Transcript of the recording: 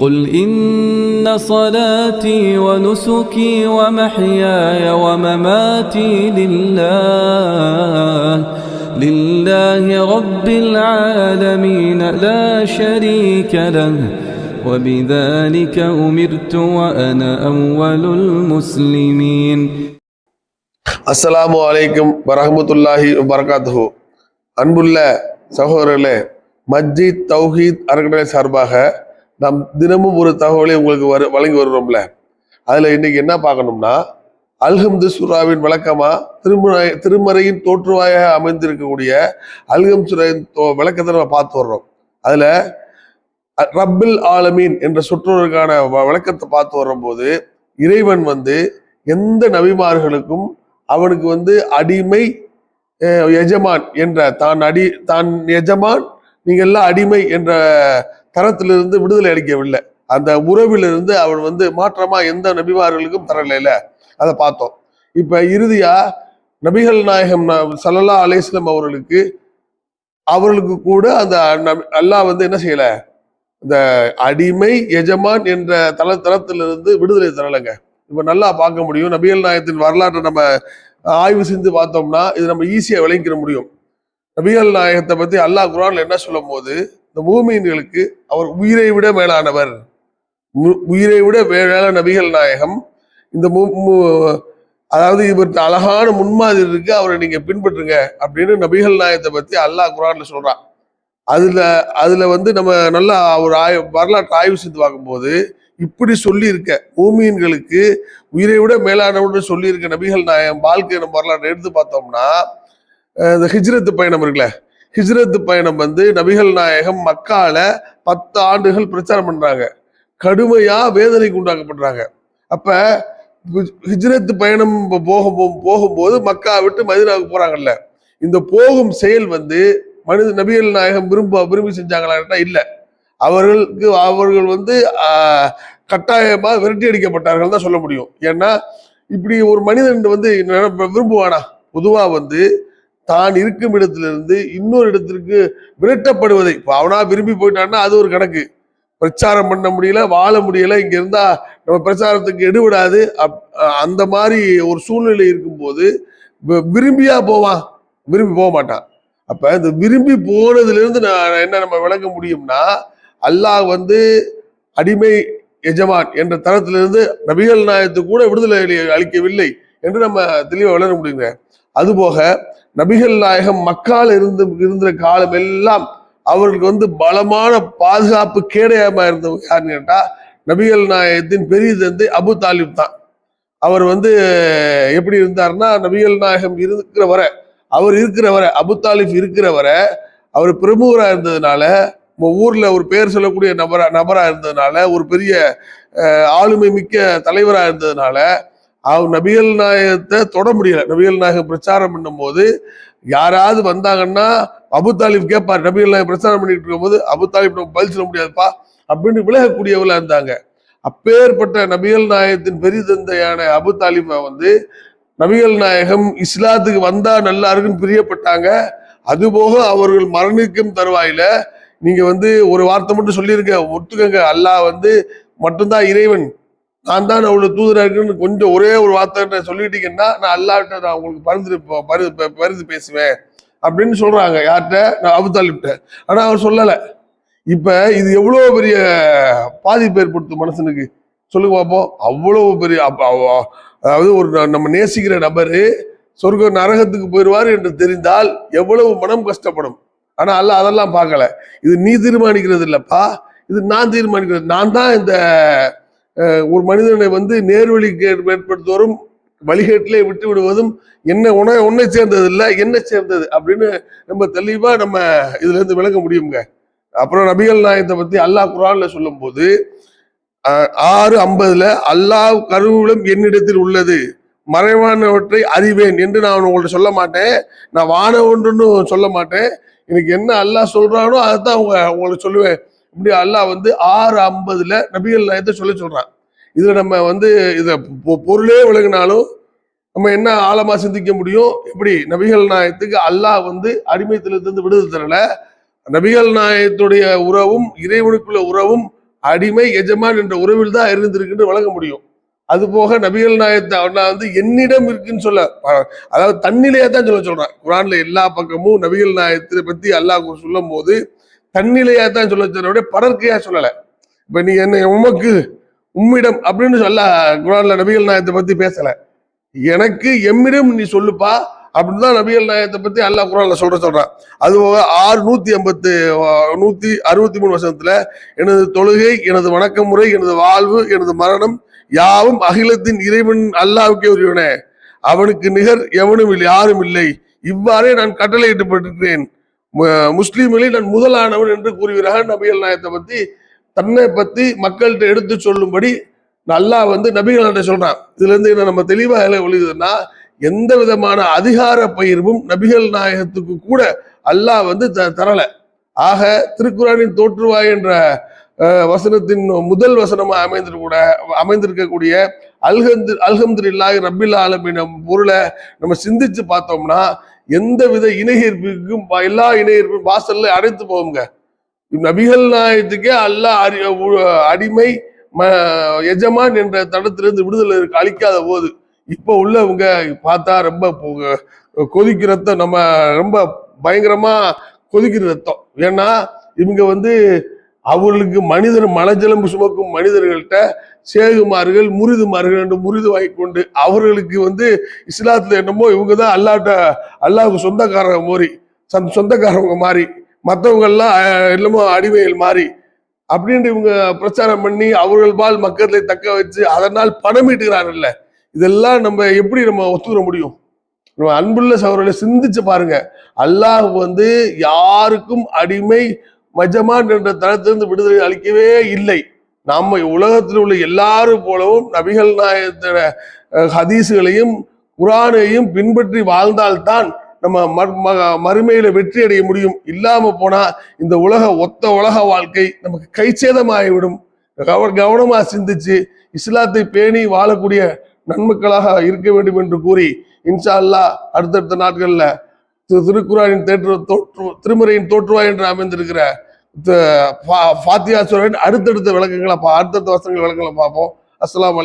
قل إن صلاتي ونسكي ومحياي ومماتي لله لله رب العالمين لا شريك له وبذلك أمرت وأنا أول المسلمين அஸ்ஸலாமு அலைக்கும் வரஹ்மத்துல்லாஹி வபரகாத்துஹு அன்புள்ள சகோதரர்களே மஸ்ஜித் தௌஹீத் அறக்கட்டளை சார்பாக நாம் தினமும் ஒரு தகவலை உங்களுக்கு வரு வழங்கி வருகிறோம்ல. அதில் இன்னைக்கு என்ன பார்க்கணும்னா அல்ஹம்து சுராவின் விளக்கமாக திருமறை திருமறையின் தோற்றுவாயாக அமைந்திருக்கக்கூடிய அல்ஹம் சுரையின் விளக்கத்தை நம்ம பார்த்து வர்றோம். அதில் ரப்பில் ஆலமீன் என்ற சொற்றொடருக்கான வ- விளக்கத்தை பார்த்து வரும்போது இறைவன் வந்து எந்த நபிமார்களுக்கும் அவனுக்கு வந்து அடிமை எஜமான் என்ற தான் அடி தான் எஜமான் நீங்கள் எல்லாம் அடிமை என்ற தரத்திலிருந்து விடுதலை அளிக்கவில்லை. அந்த உறவிலிருந்து அவன் வந்து மாற்றமா எந்த நபிமார்களுக்கும் தரலையில அதை பார்த்தோம். இப்ப இறுதியா நபிகள் நாயகம் சல்லல்லா அலேஸ்லம் அவர்களுக்கு அவர்களுக்கு கூட அந்த அல்லாஹ் வந்து என்ன செய்யல? இந்த அடிமை எஜமான் என்ற தல தளத்திலிருந்து விடுதலை தரலைங்க. இப்போ நல்லா பார்க்க முடியும். நபிகள் நாயகத்தின் வரலாற்றை நம்ம ஆய்வு செஞ்சு பார்த்தோம்னா இது நம்ம ஈஸியாக விளைக்கிற முடியும். நபிகள் நாயகத்தை பற்றி அல்லாஹ் குரான்ல என்ன சொல்லும் போது இந்த பூமியின்களுக்கு அவர் உயிரை விட மேலானவர். உயிரை விட மேலான நபிகள் நாயகம். இந்த அதாவது இவருக்கு அழகான முன்மாதிரி இருக்கு அவரை நீங்க பின்பற்றுங்க அப்படின்னு நபிகள் நாயகத்தை பத்தி அல்லாஹ் குரான்ல சொல்றான். அதுல அதுல வந்து நம்ம நல்லா ஒரு ஆய் வரலாற்று ஆய்வு செய்து பார்க்கும்போது இப்படி சொல்லியிருக்க பூமியின்களுக்கு உயிரை விட மேலானவன்னு சொல்லியிருக்க நபிகள் நாயகம் வாழ்க்கை நம்ம வரலாற்றை எடுத்து பார்த்தோம்னா இந்த ஹிஜ்ரத்து பயணம் இருக்குல்ல ஹிஜ்ரத்து பயணம் வந்து நபிகள் நாயகம் மக்கால பத்து ஆண்டுகள் பிரச்சாரம் பண்றாங்க. கடுமையா வேதனைக்கு உண்டாக்கப்படுறாங்க. அப்ப ஹிஜ்ரத் ஹிஜ்ரத்து பயணம் போக போகும்போது மக்கா விட்டு மதினாவுக்கு போறாங்கல்ல. இந்த போகும் செயல் வந்து மனித நபிகள் நாயகம் விரும்ப விரும்பி செஞ்சாங்களான்னா இல்ல. அவர்களுக்கு அவர்கள் வந்து கட்டாயமா விரட்டி அடிக்கப்பட்டார்கள் தான் சொல்ல முடியும். ஏன்னா இப்படி ஒரு மனிதன் வந்து விரும்புவானா? பொதுவா வந்து தான் இருக்கும் இடத்திலிருந்து இன்னொரு இடத்திற்கு விரட்டப்படுவதை. இப்போ அவனா விரும்பி போயிட்டான்னா அது ஒரு கணக்கு. பிரச்சாரம் பண்ண முடியல வாழ முடியல இங்க இருந்தா நம்ம பிரச்சாரத்துக்கு எடுவிடாது அப்- அந்த மாதிரி ஒரு சூழ்நிலை இருக்கும்போது விரும்பியா போவான் விரும்பி போக மாட்டான் அப்ப இந்த விரும்பி போனதுல இருந்து நான் என்ன நம்ம விளக்க முடியும்னா அல்லாஹ் வந்து அடிமை எஜமான் என்ற தரத்திலிருந்து நபிகள் நாயகத்துக்கு கூட விடுதலை அளிக்கவில்லை என்று நம்ம தெளிவாக விளக்க முடியுங்க. அதுபோக நபிகள் நாயகம் மக்கால் இருந்து இருந்த காலம் எல்லாம் அவர்களுக்கு வந்து பலமான பாதுகாப்பு கேடயமா இருந்தவங்க யாருன்னு கேட்டா நபிகள் நாயகத்தின் பெரிய தந்தை அபு தாலிப் தான். அவர் வந்து எப்படி இருந்தாருன்னா நபிகள் நாயகம் இருக்கிற வரை அவர் இருக்கிற வரை அபு தாலிப் இருக்கிற வரை அவர் பிரமுகரா இருந்ததுனால நம்ம ஊர்ல ஒரு பெயர் சொல்லக்கூடிய நபரா நபரா இருந்ததுனால ஒரு பெரிய ஆளுமை மிக்க தலைவரா இருந்ததுனால அவர் நபிகள் நாயகத்தை தொட முடியல. நபிகள் நாயகம் பிரச்சாரம் பண்ணும்போது யாராவது வந்தாங்கன்னா அபு தாலிப் கேட்பார் நபிகள் நாயகம் பிரச்சாரம் பண்ணிட்டு இருக்கும்போது அபு தாலிப் நம்ம பதில் சொல்ல முடியாதுப்பா அப்படின்னு விலகக்கூடியவங்களா இருந்தாங்க. அப்பேற்பட்ட நபிகள் நாயகத்தின் பெரிதந்தையான அபு தாலிபா வந்து நபிகள் நாயகம் இஸ்லாத்துக்கு வந்தா நல்லா இருக்குன்னு பிரியப்பட்டாங்க. அதுபோக அவர்கள் மரணிக்கும் தருவாயில நீங்க வந்து ஒரு வார்த்தை மட்டும் சொல்லியிருக்க ஒத்துக்கங்க. அல்லாஹ் வந்து மட்டும்தான் இறைவன். நான் தான் அவ்வளவு தூதரா இருக்குன்னு கொஞ்சம் ஒரே ஒரு வார்த்தை சொல்லிட்டீங்கன்னா நான் அல்லாட்ட நான் உங்களுக்கு பரிந்து ப- பரி- பரிந்து பேசுவேன் அப்படின்னு சொல்றாங்க. யார்கிட்ட? நான் அபுதாலிப்ட ஆனா அவர் சொல்லல. இப்ப இது எவ்வளவு பெரிய பாதிப்பு ஏற்படுத்தும் மனுஷனுக்கு? சொல்லுங்க பார்ப்போம் அவ்வளவு பெரிய அதாவது ஒரு ந- நம்ம நேசிக்கிற நபரு சொர்க்க நரகத்துக்கு போயிடுவார் என்று தெரிந்தால் எவ்வளவு மனம் கஷ்டப்படும். ஆனா அல்ல அதெல்லாம் பார்க்கல. இது நீ தீர்மானிக்கிறது இல்லப்பா. இது நான் தீர்மானிக்கிறது. நான் தான் இந்த ஒரு மனிதனை வந்து நேர்வழிக்கு ஏற்படுத்துவதும் வழிகேட்டிலே விட்டு விடுவதும் என்ன உன உன்னை சேர்ந்தது இல்லை என்ன சேர்ந்தது அப்படின்னு நம்ம தெளிவாக நம்ம இதுலேருந்து விளங்க விளக்க முடியுங்க. அப்புறம் நபிகள் நாயகத்தை பற்றி அல்லாஹ் குரான்ல சொல்லும் போது ஆறு ஐம்பதுல அல்லாஹ் கருவிலும் என்னிடத்தில் உள்ளது மறைவானவற்றை அறிவேன் என்று நான் உங்கள்ட்ட சொல்ல மாட்டேன். நான் வான ஒன்றுன்னு சொல்ல மாட்டேன். எனக்கு என்ன அல்லாஹ் சொல்றானோ தான் உங்க உங்களுக்கு சொல்லுவேன். இப்படி அல்லாஹ் வந்து ஆறு ஐம்பதுல நபிகள் நாயத்தை சொல்ல சொல்றான். இதுல நம்ம வந்து இத பொருளே விளங்கினாலும் நம்ம என்ன ஆழமா சிந்திக்க முடியும்? எப்படி? நபிகள் நாயத்துக்கு அல்லாஹ் வந்து அடிமைத்தனத்திலிருந்து விடுதலை தரல. நபிகள் நாயகத்துடைய உறவும் இறைவனுக்குள்ள உறவும் அடிமை எஜமான் என்ற உறவில் தான் இருந்திருக்குன்னு வழங்க முடியும். அது போக நபிகள் நாயத்தை நான் வந்து என்னிடம் இருக்குன்னு சொல்ல அதாவது தன்னிலையே தான் சொல்ல சொல்றான். குரான்ல எல்லா பக்கமும் நபிகள் நாயத்தை பத்தி அல்லாஹ் சொல்லும் போது தன்னிலையா தான் சொல்ல சொல்ற பரர்க்கையா சொல்லல. இப்ப நீ என்ன உமக்கு உம்மிடம் அப்படின்னு சொல்ல குரான்ல நபிகள் நாயத்தை பத்தி பேசல. எனக்கு எம்மிடம் நீ சொல்லுப்பா அப்படின்னு தான் நபிகள் நாயத்தை பத்தி அல்லாஹ் குரான்ல சொல்ற சொல்றான். அது போக ஆறு நூத்தி எண்பத்து நூத்தி அறுபத்தி மூணு வருஷத்துல எனது தொழுகை எனது வணக்க முறை எனது வாழ்வு எனது மரணம் யாவும் அகிலத்தின் இறைவன் அல்லாவுக்கே உரியவனே. அவனுக்கு நிகர் எவனும் இல்லை யாரும் இல்லை. இவ்வாறே நான் கட்டளையிட்டு பட்டிருக்கிறேன் முஸ்லிம்களில் நான் முதலானவன் என்று கூறுகிறார் நபிகள் நாயத்தை பத்தி தன்னை பத்தி மக்கள்கிட்ட எடுத்து சொல்லும்படி நல்லா வந்து நபிகள்கிட்ட சொல்றான். இதுல இருந்து என்ன நம்ம தெளிவாக என்ன எந்த விதமான அதிகார பயிர்வும் நபிகள் நாயகத்துக்கு கூட அல்லாஹ் வந்து த- தரல. ஆக திருக்குறானின் தோற்றுவாய் என்ற வசனத்தின் முதல் வசனமாக வசனமா அமைந்திருக்கூட அமைந்திருக்கக்கூடிய அல்ஹந்து அல்ஹம்துலில்லாஹி ரபில் ஆலமின் பொருளை நம்ம சிந்திச்சு பார்த்தோம்னா எந்த வித இணையர்ப்புக்கும் எல்லா இணையர்ப்பும் வாசல்ல அடைத்து போவோங்க நபிகள் நாயத்துக்கே அல்லாஹ் அடி- உ- அடிமை ம- எஜமான் என்ற தடத்திலிருந்து விடுதலை இருக்கு அளிக்காத போது. இப்போ உள்ளவங்க பார்த்தா ரொம்ப கொதிக்கிற ரத்தம் நம்ம ரொம்ப பயங்கரமா கொதிக்கிற ரத்தம். ஏன்னா இவங்க வந்து அவர்களுக்கு மனிதர் மலஜலம் சுமக்கும் மனிதர்கள்ட்ட சேகுமார்கள் முறிதுமார்கள் என்று முறிது வாங்கி கொண்டு அவர்களுக்கு வந்து இஸ்லாத்துல என்னமோ இவங்க தான் அல்லாட்ட அல்லாவுக்கு சொந்தக்காரங்க மாறி சந்த சொந்தக்காரவங்க மாறி மற்றவங்கெல்லாம் என்னமோ அடிமைகள் மாறி அப்படின்ட்டு இவங்க பிரச்சாரம் பண்ணி அவர்கள் பால் மக்களை தக்க வச்சு அதனால் பணம் ஈட்டுகிறாங்கல்ல இதெல்லாம் நம்ம எப்படி நம்ம ஒத்துக்கிற முடியும்? நம்ம அன்புள்ள சகோதரர்களை சிந்திச்சு பாருங்க. அல்லாஹ் வந்து யாருக்கும் அடிமை மஜமான் என்ற தளத்திலிருந்து விடுதலை அளிக்கவே இல்லை. நம்ம உலகத்தில் உள்ள எல்லாரும் போலவும் நபிகள் நாயகத்தோட ஹதீஸுகளையும் குரானையும் பின்பற்றி வாழ்ந்தால்தான் நம்ம ம- ம- மறுமையில வெற்றி அடைய முடியும். இல்லாம போனா இந்த உலக ஒத்த உலக வாழ்க்கை நமக்கு கைச்சேதமாகிவிடும். கவனமா சிந்திச்சு இஸ்லாத்தை பேணி வாழக்கூடிய நன்மக்களாக இருக்க வேண்டும் என்று கூறி இன்ஷா அல்லாஹ் அடுத்தடுத்த நாட்கள்ல திரு- திருக்குறானின் தேற்று தோற்று திருமுறையின் தோற்றுவாய் என்று அமைந்திருக்கிற ஃபாத்தியா சூரன் அடுத்தடுத்த விளக்கங்களை அடுத்தடுத்த வசனங்கள் விளக்கங்களை பார்ப்போம். அஸ்லாம்